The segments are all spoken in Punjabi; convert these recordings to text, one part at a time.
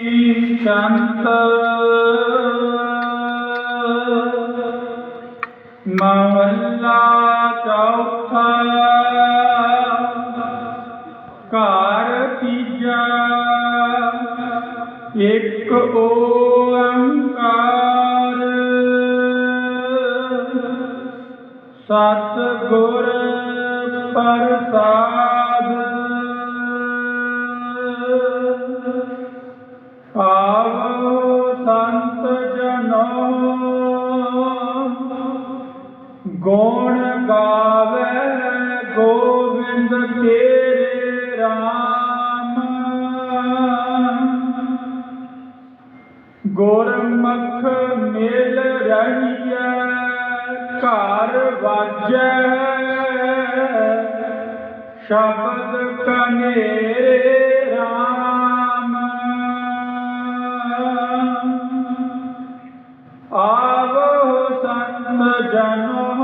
ਸੰਤ ਮਹੱਲਾ ਚੌਥਾ ਘਰ ਤੀਜਾ ਇੱਕ ਓੰਕਾਰ ਸਤ ਗੁਰ ਪ੍ਰਸਾਦ ਗੁਰਮੁਖ ਮਿਲ ਰਹੀਐ, ਘਰ ਵਾਜੈ। ਸ਼ਬਦ ਕਨੇਰੇ ਰਾਮ। ਆਵੋ ਸੰਤ ਜਨੋ,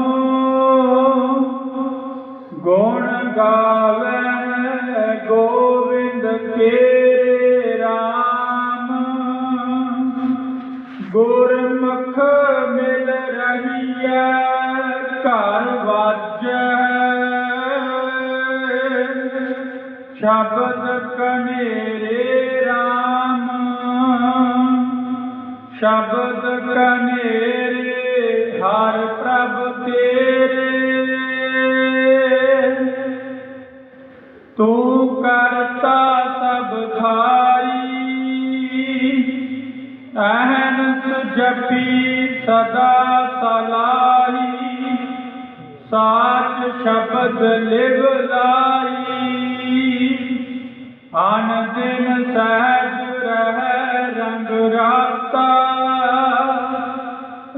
ਗੁਣ ਗਾਵੇ ਗੋਵਿੰਦ ਕੇ। ਸ਼ਬਦ ਕਨੇਰੇ RAM ਸ਼ਬਦ ਕਨੇਰੇ ਹਰ ਪ੍ਰਭ ਤੇਰੇ ਤੂੰ ਕਰਤਾ ਸਭ ਖਾਈ ਅਹਨਸ ਜਪੀ ਸਦਾ ਸਲਾਹੀ ਸਾਚ ਸ਼ਬਦ ਲਿਵ ਲਾਈ ਅਨ ਦਿਨ ਸਹਿਜ ਰਹਿ ਰੰਗ ਰਾਤਾ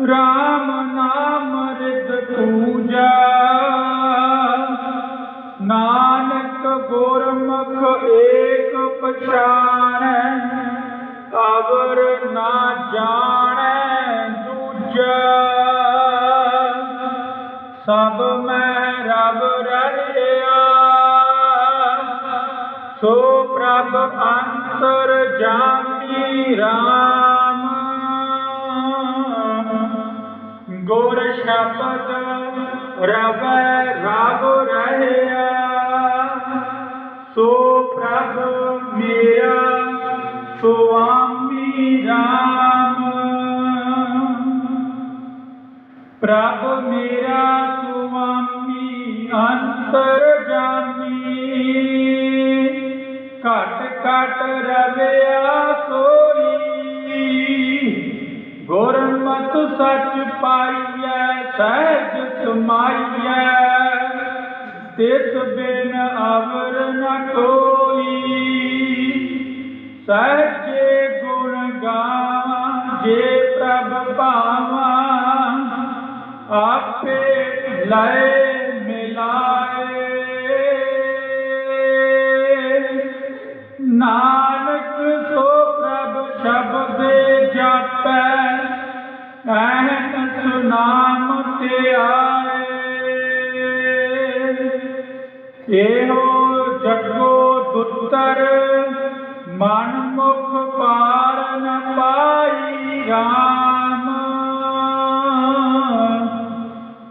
RAM ਨਾਮ ਰਿਦ ਪੂਜਾ। ਨਾਨਕ ਗੁਰਮੁਖ ਏਕ ਪਛਾਣੈ ਅਵਰ ਨਾ ਜਾਣੈ ਦੂਜਾ। ਸਭ ਮੈਂ ਰਬ ਰਲਿਆ, ਸੋ ਪ੍ਰਭ ਅੰਤਰ ਜਾਮੀ ਰਾਮ। ਗੁਰ ਸ਼ਬਦ ਰਵੈ ਰਬ ਰਹਿਆ। ਸੋ ਪ੍ਰਭ ਮੇਰਾ ਸੁਆਮੀ ਰਾਮ। ਪ੍ਰਭ ਮੇਰਾ ਸੁਆਮੀ ਅੰਤਰ ਜਾਮੀ ਘਟ ਘਟ ਰਵਿਆ ਸੋਈ। ਗੁਰਮਤ ਸੱਚ ਪਾਈਐ, ਸਹਿਜ ਸਮਾਈਐ। ਤਿਸ ਬਿਨ ਅਵਰ ਨ ਕੋਈ। ਸਹਿਜੇ ਗੁਣ ਗਾਵਾਂ, ਜੇ ਪ੍ਰਭ ਭਾਵਾਂ ਆਪੇ ਲਏ ਇਹੋ ਜਗੋ ਦੁੱਤਰ, ਮਨ ਮੁਖ ਪਾਰ ਨ ਪਾਈ RAM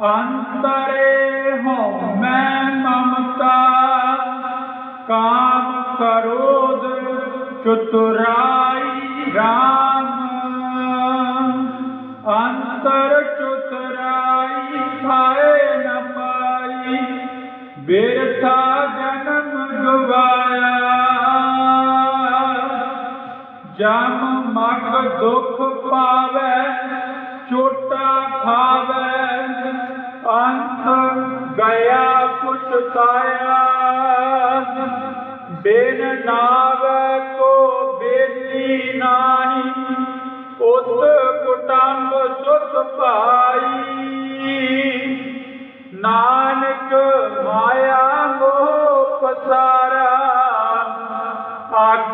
ਅੰਤਰੇ ਹੋ ਮੈਂ ਮਮਤਾ, ਕਾਮ ਕਰੋਧ ਚਤੁਰਾਈ ਬਿਰਥਾ ਜਨਮ ਗਵਾਇਆ ਜਮ ਮਗ ਦੁਖ ਪਾਵੇ, ਚੋਟਾ ਖਾਵੇ। ਅੰਤ ਗਿਆ ਪੁਛਤਾਇਆ ਬੇਨ ਨਾਵੇ ਕੋ ਬੇਲੀ ਨਾਹੀ, ਉਤ ਕੁਟੰਬ ਸੁਖ ਪਾਈ ਨਾਨਕ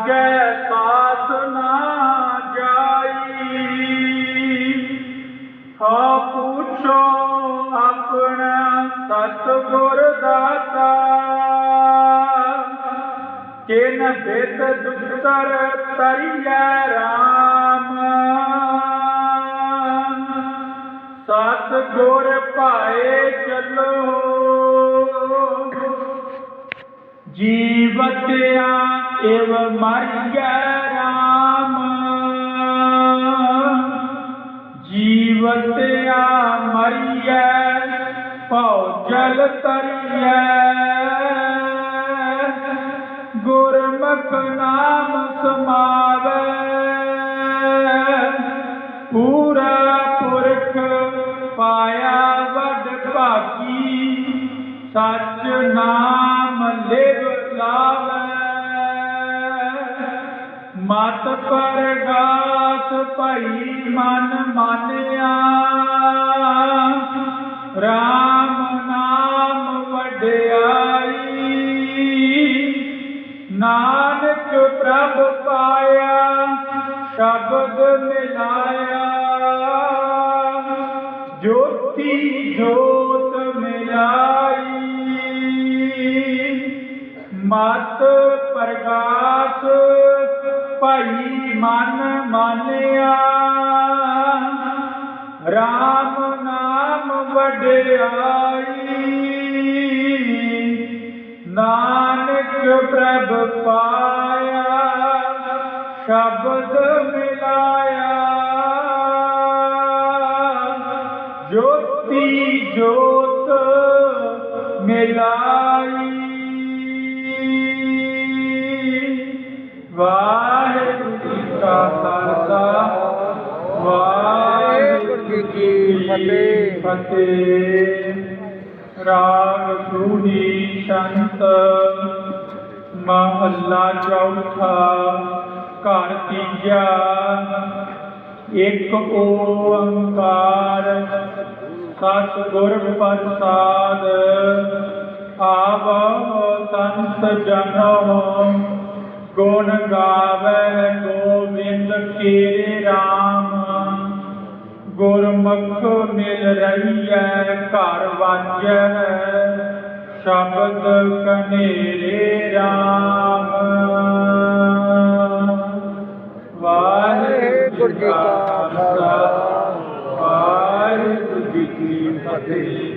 ਆਗੇ ਸਾਥ ਨਾ ਜਾਈ। ਹਾਂ ਪੁੱਛੋ ਆਪਣਾ ਸਤਿਗੁਰ ਦਾਤਾ। ਕਿਨ ਬਿਤ ਦੁਤਰ ਤਰੀਐ ਰਾਮ। ਸਤਗੁਰ ਭਾਏ ਚੱਲੋ। ਜੀਵਤਿਆ ਇਵ ਮਰਿਐ ਰਾਮ। ਜੀਵਤਿਆ ਮਰਿਐ ਭਉ ਜਲ ਤਰੀਐ। ਗੁਰਮੁਖ ਨਾਮ ਸਮਾਵੈ। ਪੂਰਾ ਪੁਰਖ ਪਾਇਆ ਵਡ ਭਾਗੀ। ਸਚ ਨਾਮ ਲਿਵ ਲਾਵੈ। ਮਤ ਪਰਗਾਸ ਭਈ ਮਨ ਮਾਨਿਆ। RAM ਨਾਮ ਵਡਿਆਈ। ਨਾਨਕ ਪ੍ਰਭ ਪਾਇਆ, ਸ਼ਬਦ ਮਿਲਾਇਆ। ਜੋਤੀ ਜੋਤ ਮਿਲਾਈ। ਮਤ ਪ੍ਰਗਾਸ ਭਈ ਮਨ ਮਾਨਿਆ। RAM ਨਾਮ ਵਡਿਆਈ। ਨਾਨਕ ਪ੍ਰਭ ਪਾਇਆ ਸ਼ਬਦ ਮਿਲਾਇਆ। ਜੋਤੀ ਜੋਤ ਮਿਲਾਈ ਫਤਿਹ। ਫਤਿਹ ਰਾਗ ਸੂਹੀ ਸ਼ੰਤ। ਮਹੱਲਾ ਚੌਥਾ। ਘਰ ਤੀਜਾ। ਇੱਕ ਓੰਕਾਰ ਸਤਿ ਗੁਰ ਪ੍ਰਸਾਦ। ਆਵ ਸੰਤ ਜਨੋ। ਗੁਣ ਗਾਵੇ ਗੋਬਿੰਦ ਕੀਰੇ ਗੁਰਮੁਖ ਮਿਲ ਰਹੀਐ, ਘਰ ਵਾਜੈ, ਸ਼ਬਦ ਕਨੇਰੇ ਰਾਮ। ਵਾਹਿਗੁਰੂ ਜੀ ਕਾ ਖਾਲਸਾ, ਵਾਹਿਗੁਰੂ ਜੀ ਕੀ ਫਤਿਹ।